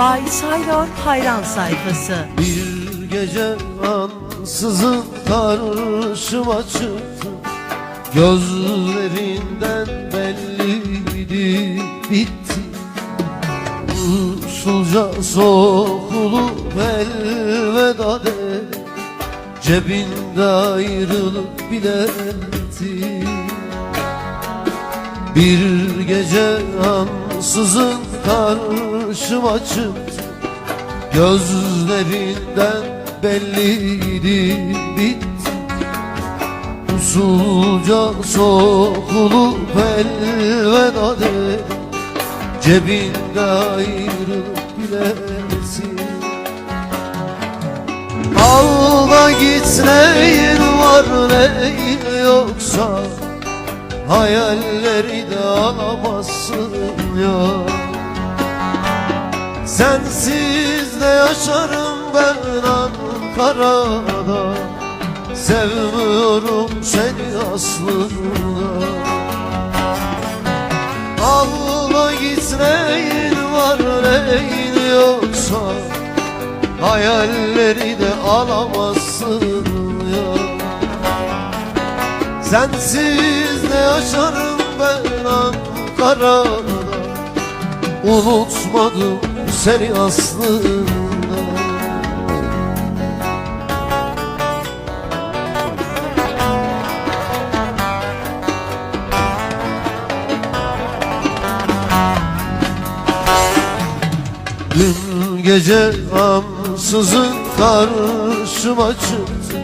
Bay Saylor hayran sayfası. Bir gece ansızın karşıma çıktı. Gözlerinden belliydi bitti. Usulca sokulup elveda de. Cebinde ayrılık bileti Bir gece ansızın karşıma çıktı Gözlerinden belliydi bitti Usulca sokulup elveda de Cebinde ayrılık bilesin Alda git neyin var neyin yoksa Hayalleri de alamazsın ya Sensiz de yaşarım ben Ankara'da. Sevmiyorum seni aslında. Allah git neyin var neyin yoksa. Hayalleri de alamazsın ya. Sensiz de yaşarım ben Ankara'da. Unutmadım seni aslında. Dün gece ansızın karşıma çıktı.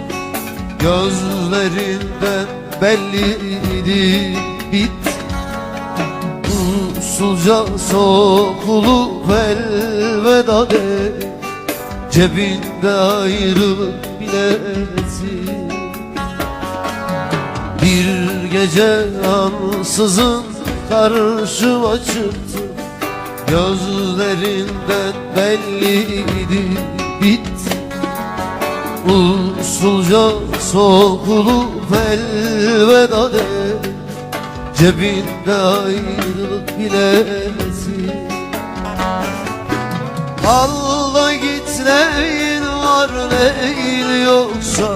Gözlerinden belliydi bitti Usulca sokulup elveda de. Cebinde ayrılık bileti Bir gece ansızın karşıma çıktı. Gözlerinden belliydi bitti Usulca sokulup elveda de Cebinde ayrılık bileti Allah git neyin var neyin yoksa.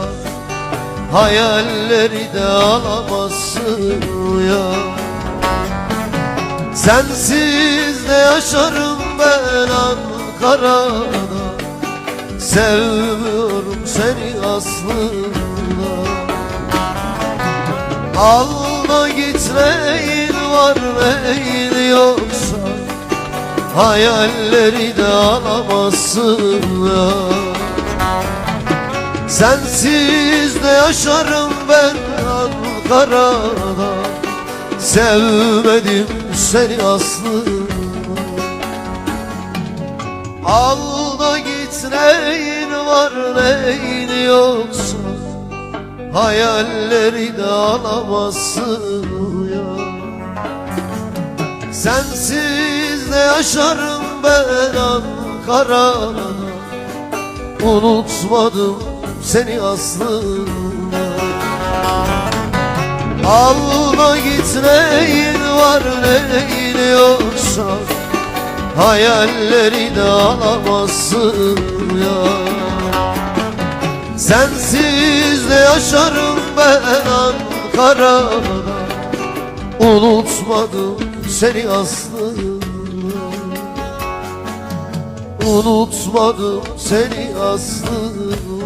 Hayalleri de alamazsın ya. Sensiz de yaşarım ben Ankara'da. Sevmiyorum seni aslında. Alma git neyin var neyin yoksa? Hayalleri de alamazsın ya Sensiz de yaşarım ben Ankara'da. Sevmedim seni aslında. Al da git neyin var neyin yoksa Hayalleri de alamazsın ya Sensiz de yaşarım ben Ankara'da. Unutmadım seni aslında. Alma git neyin var neyin yoksa Hayalleri de alamazsın ya Sensiz de yaşarım ben Ankara'da Unutmadım seni aslında. Unutmadım seni aslında